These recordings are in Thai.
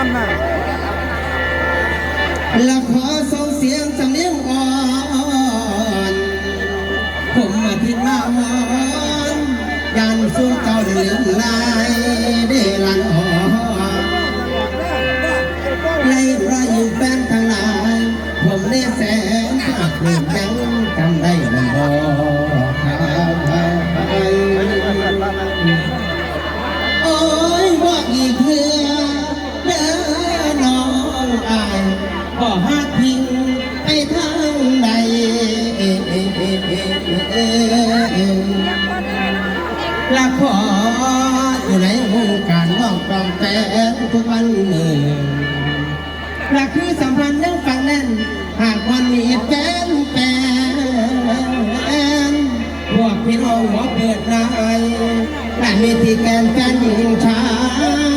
เอฟซีเสียนนท์มาและขอส่งเสียงสำเนียงอ่อน ผมมาทิดมาวอนยันสู้เจ้าเดือดลายได้ลันอ่อนในพระอยยิ้มแฟนทั้งหลาย ผมได้แสนหักหนึ่ง องอายบ่หักพิงไปทางใดละขออยู่ในวงการน้องกองแต่ทุกวันหนึ่งละคือสัมพันธ์ยังฝังแน่น หากวันมีแฟนแฟนพวกพี่น้องหัวเกิดนายและมีที่แกนแฟนหญิงชา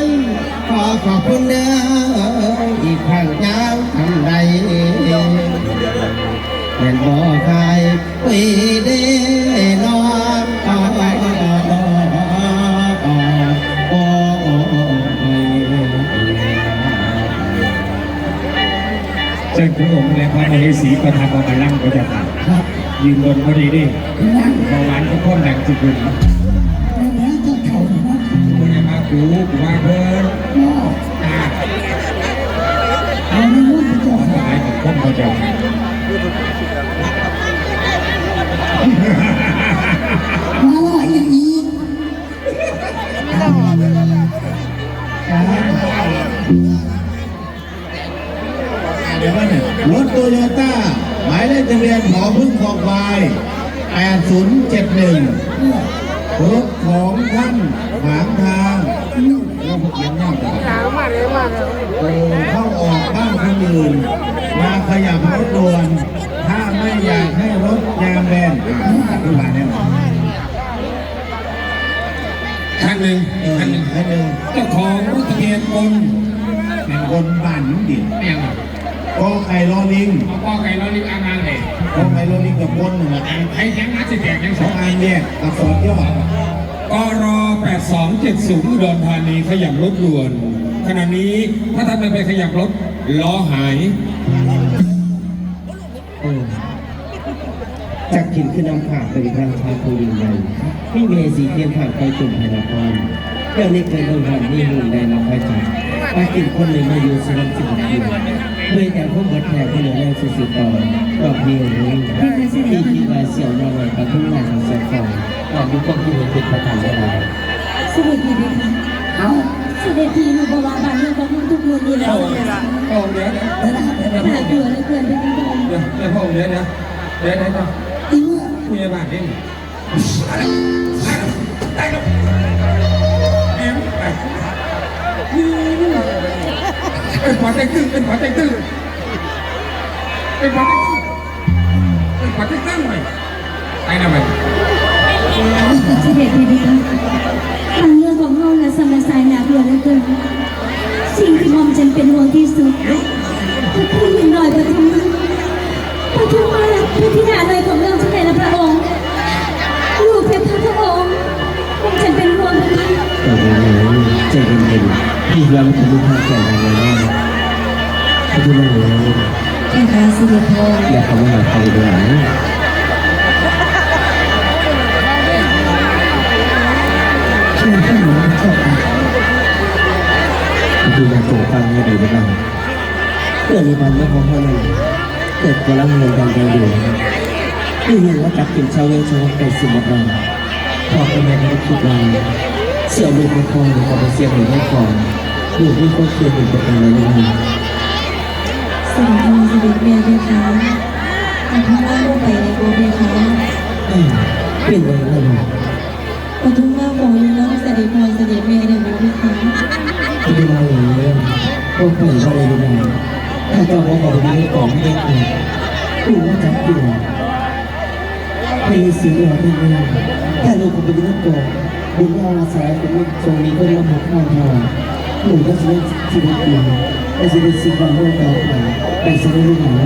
ยขอขอบคุณเด้อ เจ้าพระองค์และพระมเหสีประทับเอาไปลั่งก็จะผ่านยืนบนพอดีดิเบาหวานก็พ้นแหล่งจุกุลคุณอย่ามากูกูว่าเพิ่นอ่าเอาหลายของพ้นพระเจ้า ดี๋ยวว่าเนี่ยรถโตโยต้าหมายเลขทะเบียนผอพึ่งคองควาย8071รถของท่านขวางทางเราเขียนยากจังหนาวมากเลยมากเลยโอ้เข้าออกบ้านคนอื่นมาขยับรถด่วน ถ้าไม่อยากให้รถยางแบนอ่าอธิบายแน่นอนท่านหนึ่งออท่านหนึ่งให้หนึ่งเจ้าของรถทะเบียนบนเป็นคนบ้านนุ่งดิน กอไก่รอลิงเอาป้อไก่เรารีบอ่านงานเลยกอไก่รอลิงกับบนนั่นแหละใครแข่งนัดจะแจกยังสสอองงอันแยกอักษรย่อ กร8270อุดรธานีขยับรถด่วน ขณะนี้ถ้าท่านไม่ไปขยับรถล้อหายเออจากขินขึ้นนำขาดเป็นทางชาคูดินใดพี่เมสีเทียนผ่านไปจุ่มพนคร เดี๋ยวนี้เคยโดนผ่านนี่หุ่นใดมาคอยจับมากินคนเลยมาอยู่สลัมสิบกินเมื่อแต่พวกเบิดแทนที่เหลือแรงสุดๆต่อดอกเดียวนี้ที่คิดว่าเสี่ยวมาไว้กับทุ่งนาของแสงฟองดอกยุคที่มีเป็นประธานได้เสด็จพี่ไหมคะเอาเสด็จพี่หนูบอกว่าบ้านเมืองของทุกเมือนี่และโอ้โอ้เดี๋ยวเดี๋ยวหาเลือและเกลือเป็นต้นเดี๋ยวเดี๋ยวพ่อเดี๋ยวเดี๋ยวเดี๋ยวเดี๋ยวเดี๋ยวอีเมื่อคุยบ้านเอง เป็นขวาใจตึ้งเป็นขวาใจตึ้งเป็นขวาใจตึ้งเป็นขวาใจตึ้งไปไปนะไปเสด็จพี่ไหมคะบ้านเมืองของเฮาและสมรสายหนาเกลือและเกลือสิ่งที่มอมฉันเป็นห่วงที่สุดคือผู้หญิงหน่อยปทุมมาปทุมมาพระธิดาหน่อยของเราที่ไหนนะพระองค์ลูกเพชรพระองค์มอมฉันเป็นห่วงพระองค์แต่ในนี้ใจเย็นๆ พี่เราจะมีทางแก่ในวันนี้พี่ไม่รู้แค่การเสด็จพ่ออยากทำอะไรไปด้วยนะช่วยให้หนูชอบพี่อยากส่งฟังให้ดีบ้างเกิดในวันเมื่อพอพ่อนั้นเกิดกำลังเงินกันใจอยู่พี่เห็นว่าจับกินชาวเวชชาวไปสิบวันพอเป็นแม่ก็คิดว่า เสี่ยวลูกไม่พอหรือกับเสี่ยวหนูไม่พอลูกไม่ก็คือหนูเป็นอะไรยังไงสวัสดีสวัสดีแม่ด้วยค่ะแต่พ่อว่าลูกไปในโบเบค่ะเอ้ยเปลี่ยนเลยนะปทุมมาบอกอยู่แล้วเสด็จพ่อเสด็จแม่ได้ไหมพี่คะที่ได้มาอย่างนี้พวกเพื่อนก็เลยได้ถ้าเจ้าว่าบอกดีของเด็กเนี่ยกูว่าจับอยู่เพลสีเหลืองเป็นเรื่องถ้าลูกกูเป็นเรื่อง โกงบุญยาวาสายเป็นลูกทรงนี้ก็ระบบข้าวทองหนูก็จะได้ชีวิตดีได้ชีวิตสิ่งบางเรื่องต่อไปแต่จะได้รู้หนา